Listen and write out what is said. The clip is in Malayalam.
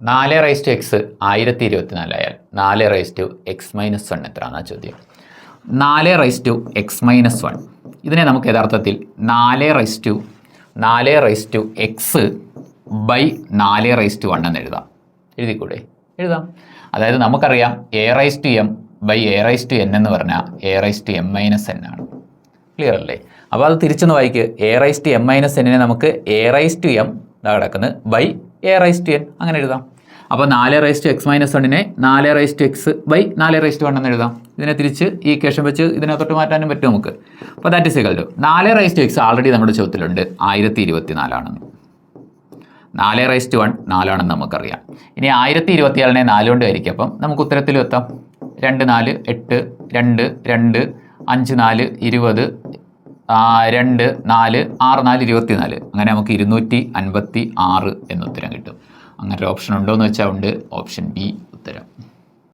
നാല് റൈസ് ടു എക്സ് ആയിരത്തി ഇരുപത്തിനാലായാൽ നാല് rise to X minus one എത്രയാണ് ചോദ്യം നാല് rise to X minus one ഇതിനെ നമുക്ക് യഥാർത്ഥത്തിൽ നാല് റൈസ് ടു നാല് റൈസ് ടു എക്സ് ബൈ നാല് റൈസ് ടു വൺ എന്ന് എഴുതാം എഴുതിക്കൂടെ എഴുതാം അതായത് നമുക്കറിയാം A rise to M by A rise to N എന്ന് പറഞ്ഞാൽ A rise to M minus N ആണ് ക്ലിയർ അല്ലേ അപ്പോൾ അത് തിരിച്ചൊന്ന് വായിക്ക് A rise to M minus എന്നിനെ നമുക്ക് എ റൈസ് ടു എം ഇതാ കിടക്കുന്നത് by A raise to N അങ്ങനെ എഴുതാം. അപ്പോൾ നാല് റൈസ് ടു എക്സ് മൈനസ് വണ്ണിനെ നാല് റൈസ് ടു എക്സ് ബൈ നാല് റൈസ് ടു വൺ എന്ന് എഴുതാം. ഇതിനെ തിരിച്ച് ഈ കേഷൻ വെച്ച് ഇതിനകത്തോട്ട് മാറ്റാനും പറ്റും നമുക്ക്. അപ്പോൾ ദാറ്റ് ഇസ് ഇക്കൽ ടു നാല് റൈസ് ടു എക്സ് ആൾറെഡി നമ്മുടെ ചോദ്യത്തിലുണ്ട്. ആയിരത്തി ഇരുപത്തി നാലാണെന്ന് നാല് റൈസ് ടു വൺ നാലാണെന്ന് നമുക്കറിയാം. ഇനി ആയിരത്തി ഇരുപത്തിയാലിനെ നാല് കൊണ്ട് ഹരിക്കും. അപ്പം നമുക്ക് ഉത്തരത്തിലും എത്താം. രണ്ട് നാല് എട്ട് രണ്ട് രണ്ട് അഞ്ച് നാല് ഇരുപത് രണ്ട് നാല് ആറ് നാല് ഇരുപത്തി നാല് അങ്ങനെ നമുക്ക് ഇരുന്നൂറ്റി അൻപത്തി ആറ് എന്ന ഉത്തരം കിട്ടും. അങ്ങനെ ഓപ്ഷൻ ഉണ്ടോ എന്ന് വെച്ചാൽ ഉണ്ട്. ഓപ്ഷൻ ബി ഉത്തരം.